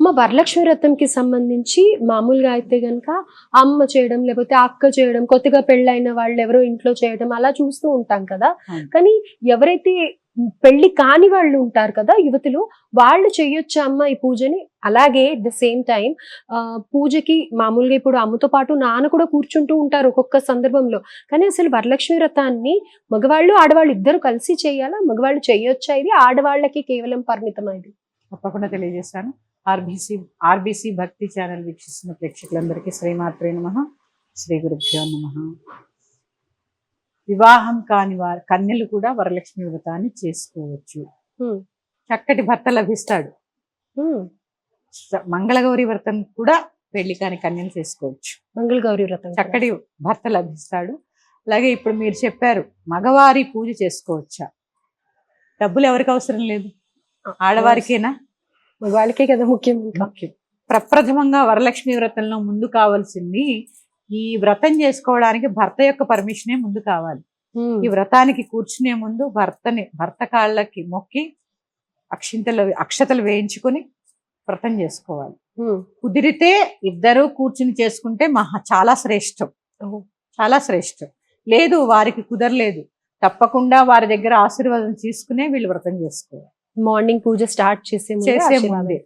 మా వరలక్ష్మి వ్రతంకి సంబంధించి మామూలుగా అయితే గనక అమ్మ చేయడం లేకపోతే అక్క చేయడం కొత్తగా పెళ్ళైన వాళ్ళు ఎవరో ఇంట్లో చేయడం అలా చూస్తూ ఉంటాం కదా. కానీ ఎవరైతే పెళ్ళి కాని వాళ్ళు ఉంటారు కదా యువతులు వాళ్ళు చేయొచ్చా అమ్మ ఈ పూజని? అలాగే ద సేమ్ టైం పూజకి మామూలుగా ఇప్పుడు అమ్మతో పాటు నాన్న కూడా కూర్చుంటూ ఉంటారు ఒక్కొక్క సందర్భంలో. కానీ అసలు వరలక్ష్మి వ్రతాన్ని మగవాళ్ళు ఆడవాళ్ళు ఇద్దరు కలిసి చేయాలా? మగవాళ్ళు చేయొచ్చా ఇది? ఆడవాళ్ళకి కేవలం పరిమితం ఇది? తప్పకుండా తెలియజేస్తాను. ఆర్బీసీ ఆర్బీసీ భక్తి ఛానల్ వీక్షిస్తున్న ప్రేక్షకులందరికీ శ్రీమాత్రే నమ. శ్రీ గురుభ్యో నమ. వివాహం కాని వారు కన్యలు కూడా వరలక్ష్మి వ్రతాన్ని చేసుకోవచ్చు. చక్కటి భర్త లభిస్తాడు. మంగళగౌరి వ్రతం కూడా పెళ్ళి కాని కన్యలు చేసుకోవచ్చు. మంగళగౌరి వ్రతం. చక్కటి భర్త లభిస్తాడు. అలాగే ఇప్పుడు మీరు చెప్పారు మగవారి పూజ చేసుకోవచ్చా? డబ్బులు ఎవరికి అవసరం లేదు? ఆడవారికేనా? మగవాళ్ళకే కదా ముఖ్యం. ముఖ్యం ప్రప్రథమంగా వరలక్ష్మి వ్రతంలో ముందు కావాల్సింది ఈ వ్రతం చేసుకోవడానికి భర్త యొక్క పర్మిషనే ముందు కావాలి. ఈ వ్రతానికి కూర్చునే ముందు భర్తని భర్త కాళ్ళకి మొక్కి అక్షింతలు అక్షతలు వేయించుకొని వ్రతం చేసుకోవాలి. కుదిరితే ఇద్దరూ కూర్చుని చేసుకుంటే మహా చాలా శ్రేష్టం. చాలా శ్రేష్టం లేదు వారికి కుదరలేదు తప్పకుండా వారి దగ్గర ఆశీర్వాదం తీసుకునే వీళ్ళు వ్రతం చేసుకోవాలి మార్నింగ్ పూజ స్టార్ట్ చేసే ముందే చేసే ఆశీర్వాదం. ముందే